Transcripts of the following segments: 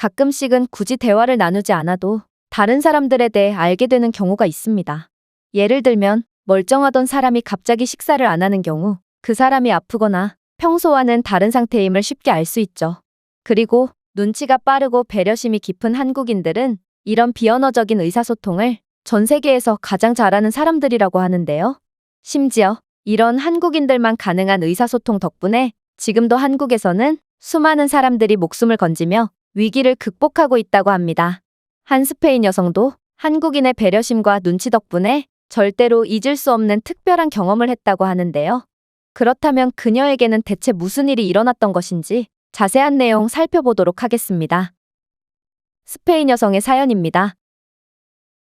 가끔씩은 굳이 대화를 나누지 않아도 다른 사람들에 대해 알게 되는 경우가 있습니다. 예를 들면 멀쩡하던 사람이 갑자기 식사를 안 하는 경우 그 사람이 아프거나 평소와는 다른 상태임을 쉽게 알 수 있죠. 그리고 눈치가 빠르고 배려심이 깊은 한국인들은 이런 비언어적인 의사소통을 전 세계에서 가장 잘하는 사람들이라고 하는데요. 심지어 이런 한국인들만 가능한 의사소통 덕분에 지금도 한국에서는 수많은 사람들이 목숨을 건지며 위기를 극복하고 있다고 합니다. 한 스페인 여성도 한국인의 배려심과 눈치 덕분에 절대로 잊을 수 없는 특별한 경험을 했다고 하는데요. 그렇다면 그녀에게는 대체 무슨 일이 일어났던 것인지 자세한 내용 살펴보도록 하겠습니다. 스페인 여성의 사연입니다.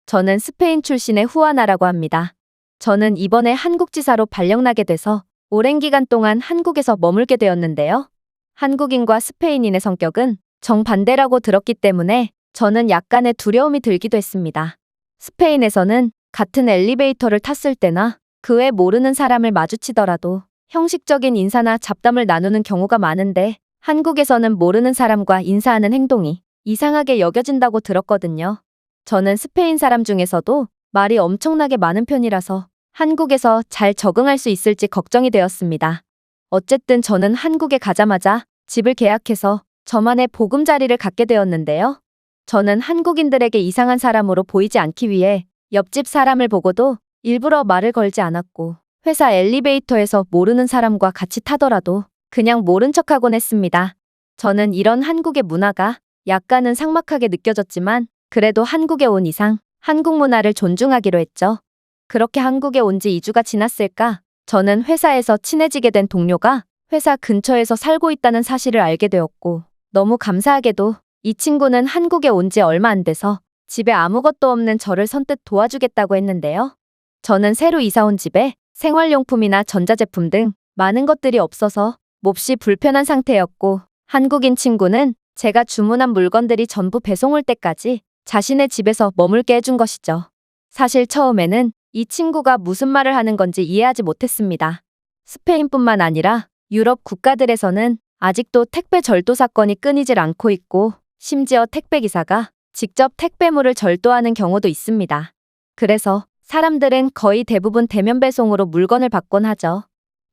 저는 스페인 출신의 후아나라고 합니다. 저는 이번에 한국지사로 발령나게 돼서 오랜 기간 동안 한국에서 머물게 되었는데요. 한국인과 스페인인의 성격은 정반대라고 들었기 때문에 저는 약간의 두려움이 들기도 했습니다. 스페인에서는 같은 엘리베이터를 탔을 때나 그 외 모르는 사람을 마주치더라도 형식적인 인사나 잡담을 나누는 경우가 많은데 한국에서는 모르는 사람과 인사하는 행동이 이상하게 여겨진다고 들었거든요. 저는 스페인 사람 중에서도 말이 엄청나게 많은 편이라서 한국에서 잘 적응할 수 있을지 걱정이 되었습니다. 어쨌든 저는 한국에 가자마자 집을 계약해서 저만의 보금자리를 갖게 되었는데요. 저는 한국인들에게 이상한 사람으로 보이지 않기 위해 옆집 사람을 보고도 일부러 말을 걸지 않았고 회사 엘리베이터에서 모르는 사람과 같이 타더라도 그냥 모른 척하곤 했습니다. 저는 이런 한국의 문화가 약간은 삭막하게 느껴졌지만 그래도 한국에 온 이상 한국 문화를 존중하기로 했죠. 그렇게 한국에 온 지 2주가 지났을까? 저는 회사에서 친해지게 된 동료가 회사 근처에서 살고 있다는 사실을 알게 되었고 너무 감사하게도 이 친구는 한국에 온 지 얼마 안 돼서 집에 아무것도 없는 저를 선뜻 도와주겠다고 했는데요. 저는 새로 이사 온 집에 생활용품이나 전자제품 등 많은 것들이 없어서 몹시 불편한 상태였고 한국인 친구는 제가 주문한 물건들이 전부 배송 올 때까지 자신의 집에서 머물게 해준 것이죠. 사실 처음에는 이 친구가 무슨 말을 하는 건지 이해하지 못했습니다. 스페인뿐만 아니라 유럽 국가들에서는 아직도 택배 절도 사건이 끊이질 않고 있고 심지어 택배기사가 직접 택배물을 절도하는 경우도 있습니다. 그래서 사람들은 거의 대부분 대면 배송으로 물건을 받곤 하죠.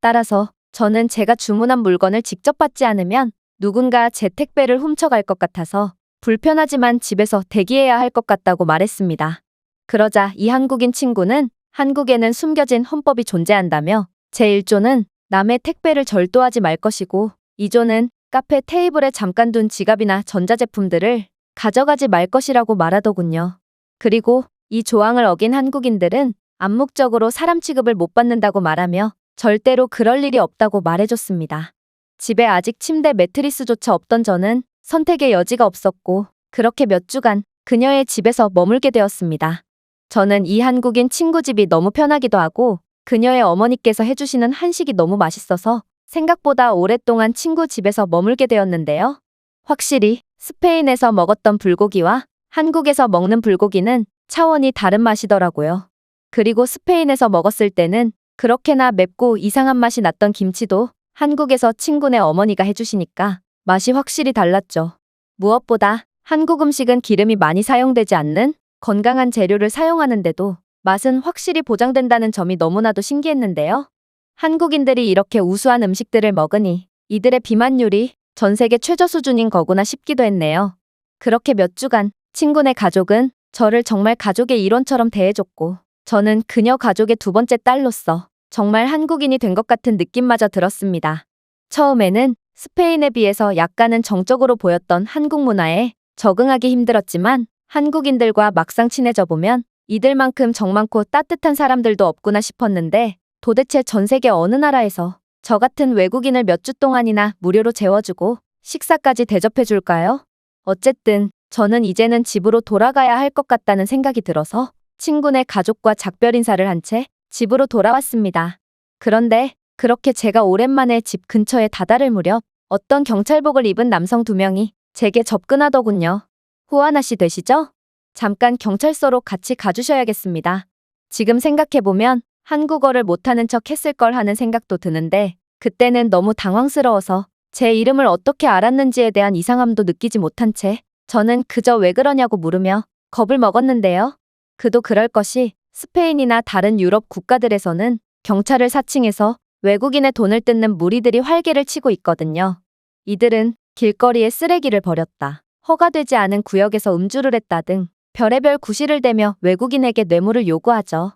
따라서 저는 제가 주문한 물건을 직접 받지 않으면 누군가 제 택배를 훔쳐갈 것 같아서 불편하지만 집에서 대기해야 할 것 같다고 말했습니다. 그러자 이 한국인 친구는 한국에는 숨겨진 헌법이 존재한다며 제1조는 남의 택배를 절도하지 말 것이고 2조는 카페 테이블에 잠깐 둔 지갑이나 전자제품들을 가져가지 말 것이라고 말하더군요. 그리고 이 조항을 어긴 한국인들은 암묵적으로 사람 취급을 못 받는다고 말하며 절대로 그럴 일이 없다고 말해줬습니다. 집에 아직 침대 매트리스조차 없던 저는 선택의 여지가 없었고 그렇게 몇 주간 그녀의 집에서 머물게 되었습니다. 저는 이 한국인 친구 집이 너무 편하기도 하고 그녀의 어머니께서 해주시는 한식이 너무 맛있어서 생각보다 오랫동안 친구 집에서 머물게 되었는데요. 확실히 스페인에서 먹었던 불고기와 한국에서 먹는 불고기는 차원이 다른 맛이더라고요. 그리고 스페인에서 먹었을 때는 그렇게나 맵고 이상한 맛이 났던 김치도 한국에서 친구네 어머니가 해주시니까 맛이 확실히 달랐죠. 무엇보다 한국 음식은 기름이 많이 사용되지 않는 건강한 재료를 사용하는데도 맛은 확실히 보장된다는 점이 너무나도 신기했는데요. 한국인들이 이렇게 우수한 음식들을 먹으니 이들의 비만율이 전 세계 최저 수준인 거구나 싶기도 했네요. 그렇게 몇 주간 친구네 가족은 저를 정말 가족의 일원처럼 대해줬고 저는 그녀 가족의 두 번째 딸로서 정말 한국인이 된 것 같은 느낌마저 들었습니다. 처음에는 스페인에 비해서 약간은 정적으로 보였던 한국 문화에 적응하기 힘들었지만 한국인들과 막상 친해져 보면 이들만큼 정 많고 따뜻한 사람들도 없구나 싶었는데 도대체 전 세계 어느 나라에서 저 같은 외국인을 몇 주 동안이나 무료로 재워주고 식사까지 대접해 줄까요? 어쨌든 저는 이제는 집으로 돌아가야 할 것 같다는 생각이 들어서 친구네 가족과 작별 인사를 한 채 집으로 돌아왔습니다. 그런데 그렇게 제가 오랜만에 집 근처에 다다를 무렵 어떤 경찰복을 입은 남성 두 명이 제게 접근하더군요. 후아나 씨 되시죠? 잠깐 경찰서로 같이 가주셔야겠습니다. 지금 생각해보면 한국어를 못하는 척 했을 걸 하는 생각도 드는데 그때는 너무 당황스러워서 제 이름을 어떻게 알았는지에 대한 이상함도 느끼지 못한 채 저는 그저 왜 그러냐고 물으며 겁을 먹었는데요. 그도 그럴 것이 스페인이나 다른 유럽 국가들에서는 경찰을 사칭해서 외국인의 돈을 뜯는 무리들이 활개를 치고 있거든요. 이들은 길거리에 쓰레기를 버렸다. 허가되지 않은 구역에서 음주를 했다 등 별의별 구실을 대며 외국인에게 뇌물을 요구하죠.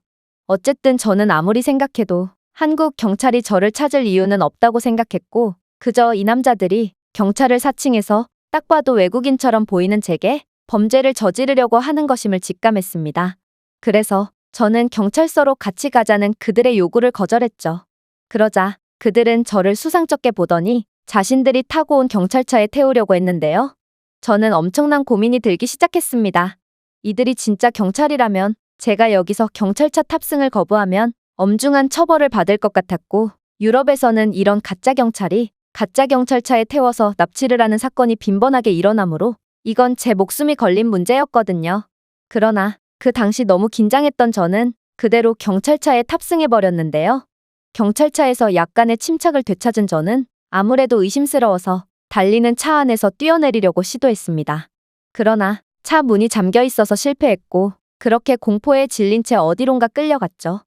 어쨌든 저는 아무리 생각해도 한국 경찰이 저를 찾을 이유는 없다고 생각했고 그저 이 남자들이 경찰을 사칭해서 딱 봐도 외국인처럼 보이는 제게 범죄를 저지르려고 하는 것임을 직감했습니다. 그래서 저는 경찰서로 같이 가자는 그들의 요구를 거절했죠. 그러자 그들은 저를 수상쩍게 보더니 자신들이 타고 온 경찰차에 태우려고 했는데요. 저는 엄청난 고민이 들기 시작했습니다. 이들이 진짜 경찰이라면 제가 여기서 경찰차 탑승을 거부하면 엄중한 처벌을 받을 것 같았고 유럽에서는 이런 가짜 경찰이 가짜 경찰차에 태워서 납치를 하는 사건이 빈번하게 일어나므로 이건 제 목숨이 걸린 문제였거든요. 그러나 그 당시 너무 긴장했던 저는 그대로 경찰차에 탑승해 버렸는데요. 경찰차에서 약간의 침착을 되찾은 저는 아무래도 의심스러워서 달리는 차 안에서 뛰어내리려고 시도했습니다. 그러나 차 문이 잠겨 있어서 실패했고 그렇게 공포에 질린 채 어디론가 끌려갔죠.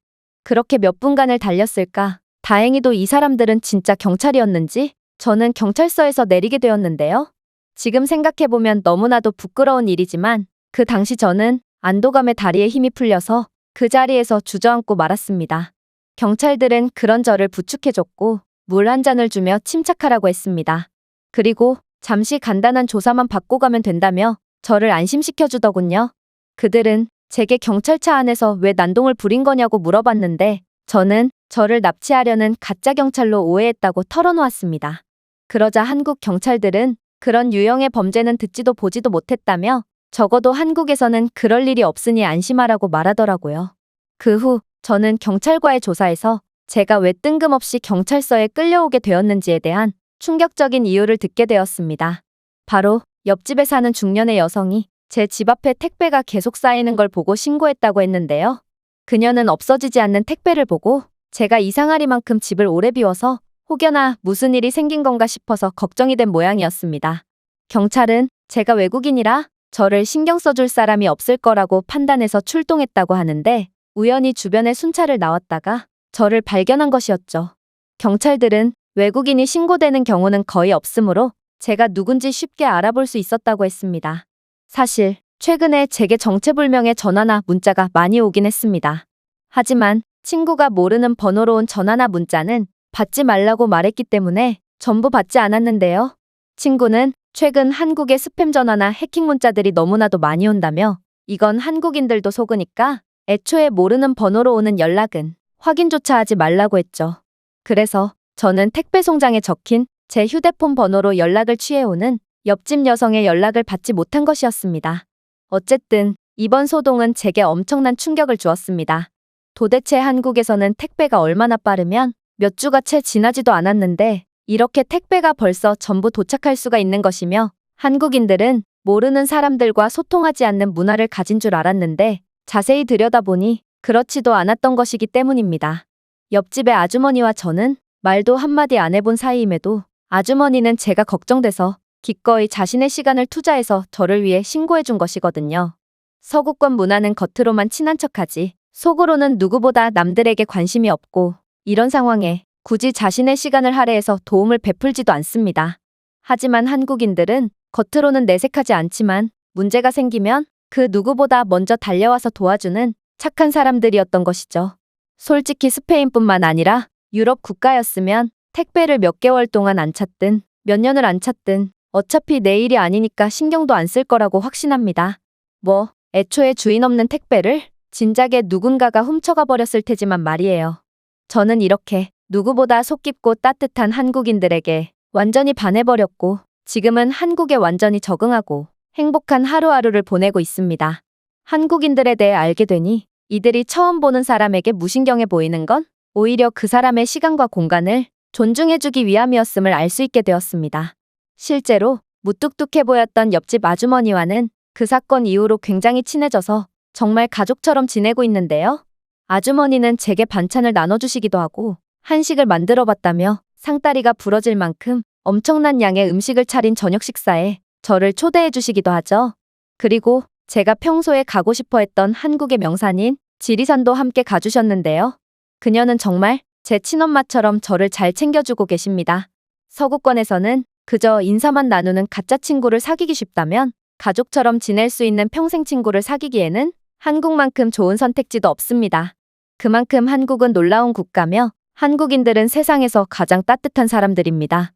그렇게 몇 분간을 달렸을까? 다행히도 이 사람들은 진짜 경찰이었는지 저는 경찰서에서 내리게 되었는데요. 지금 생각해보면 너무나도 부끄러운 일이지만 그 당시 저는 안도감에 다리에 힘이 풀려서 그 자리에서 주저앉고 말았습니다. 경찰들은 그런 저를 부축해줬고 물 한 잔을 주며 침착하라고 했습니다. 그리고 잠시 간단한 조사만 받고 가면 된다며 저를 안심시켜주더군요. 그들은 제게 경찰차 안에서 왜 난동을 부린 거냐고 물어봤는데 저는 저를 납치하려는 가짜 경찰로 오해했다고 털어놓았습니다. 그러자 한국 경찰들은 그런 유형의 범죄는 듣지도 보지도 못했다며 적어도 한국에서는 그럴 일이 없으니 안심하라고 말하더라고요. 그 후 저는 경찰과의 조사에서 제가 왜 뜬금없이 경찰서에 끌려오게 되었는지에 대한 충격적인 이유를 듣게 되었습니다. 바로 옆집에 사는 중년의 여성이 제 집 앞에 택배가 계속 쌓이는 걸 보고 신고했다고 했는데요. 그녀는 없어지지 않는 택배를 보고 제가 이상하리만큼 집을 오래 비워서 혹여나 무슨 일이 생긴 건가 싶어서 걱정이 된 모양이었습니다. 경찰은 제가 외국인이라 저를 신경 써줄 사람이 없을 거라고 판단해서 출동했다고 하는데 우연히 주변에 순찰을 나왔다가 저를 발견한 것이었죠. 경찰들은 외국인이 신고되는 경우는 거의 없으므로 제가 누군지 쉽게 알아볼 수 있었다고 했습니다. 사실 최근에 제게 정체불명의 전화나 문자가 많이 오긴 했습니다. 하지만 친구가 모르는 번호로 온 전화나 문자는 받지 말라고 말했기 때문에 전부 받지 않았는데요. 친구는 최근 한국의 스팸 전화나 해킹 문자들이 너무나도 많이 온다며 이건 한국인들도 속으니까 애초에 모르는 번호로 오는 연락은 확인조차 하지 말라고 했죠. 그래서 저는 택배 송장에 적힌 제 휴대폰 번호로 연락을 취해오는 옆집 여성의 연락을 받지 못한 것이었습니다. 어쨌든 이번 소동은 제게 엄청난 충격을 주었습니다. 도대체 한국에서는 택배가 얼마나 빠르면 몇 주가 채 지나지도 않았는데 이렇게 택배가 벌써 전부 도착할 수가 있는 것이며 한국인들은 모르는 사람들과 소통하지 않는 문화를 가진 줄 알았는데 자세히 들여다보니 그렇지도 않았던 것이기 때문입니다. 옆집의 아주머니와 저는 말도 한마디 안 해본 사이임에도 아주머니는 제가 걱정돼서 기꺼이 자신의 시간을 투자해서 저를 위해 신고해 준 것이거든요. 서구권 문화는 겉으로만 친한 척하지 속으로는 누구보다 남들에게 관심이 없고 이런 상황에 굳이 자신의 시간을 할애해서 도움을 베풀지도 않습니다. 하지만 한국인들은 겉으로는 내색하지 않지만 문제가 생기면 그 누구보다 먼저 달려와서 도와주는 착한 사람들이었던 것이죠. 솔직히 스페인뿐만 아니라 유럽 국가였으면 택배를 몇 개월 동안 안 찾든 몇 년을 안 찾든 어차피 내 일이 아니니까 신경도 안 쓸 거라고 확신합니다. 뭐, 애초에 주인 없는 택배를 진작에 누군가가 훔쳐가 버렸을 테지만 말이에요. 저는 이렇게 누구보다 속 깊고 따뜻한 한국인들에게 완전히 반해버렸고 지금은 한국에 완전히 적응하고 행복한 하루하루를 보내고 있습니다. 한국인들에 대해 알게 되니 이들이 처음 보는 사람에게 무신경해 보이는 건 오히려 그 사람의 시간과 공간을 존중해주기 위함이었음을 알 수 있게 되었습니다. 실제로 무뚝뚝해 보였던 옆집 아주머니와는 그 사건 이후로 굉장히 친해져서 정말 가족처럼 지내고 있는데요. 아주머니는 제게 반찬을 나눠주시기도 하고 한식을 만들어 봤다며 상다리가 부러질 만큼 엄청난 양의 음식을 차린 저녁 식사에 저를 초대해 주시기도 하죠. 그리고 제가 평소에 가고 싶어 했던 한국의 명산인 지리산도 함께 가주셨는데요. 그녀는 정말 제 친엄마처럼 저를 잘 챙겨주고 계십니다. 서구권에서는 그저 인사만 나누는 가짜 친구를 사귀기 쉽다면 가족처럼 지낼 수 있는 평생 친구를 사귀기에는 한국만큼 좋은 선택지도 없습니다. 그만큼 한국은 놀라운 국가며 한국인들은 세상에서 가장 따뜻한 사람들입니다.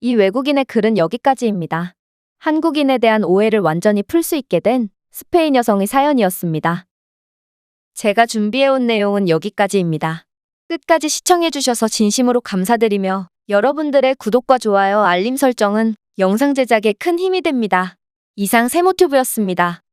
이 외국인의 글은 여기까지입니다. 한국인에 대한 오해를 완전히 풀 수 있게 된 스페인 여성의 사연이었습니다. 제가 준비해온 내용은 여기까지입니다. 끝까지 시청해주셔서 진심으로 감사드리며 여러분들의 구독과 좋아요, 알림 설정은 영상 제작에 큰 힘이 됩니다. 이상 세모튜브였습니다.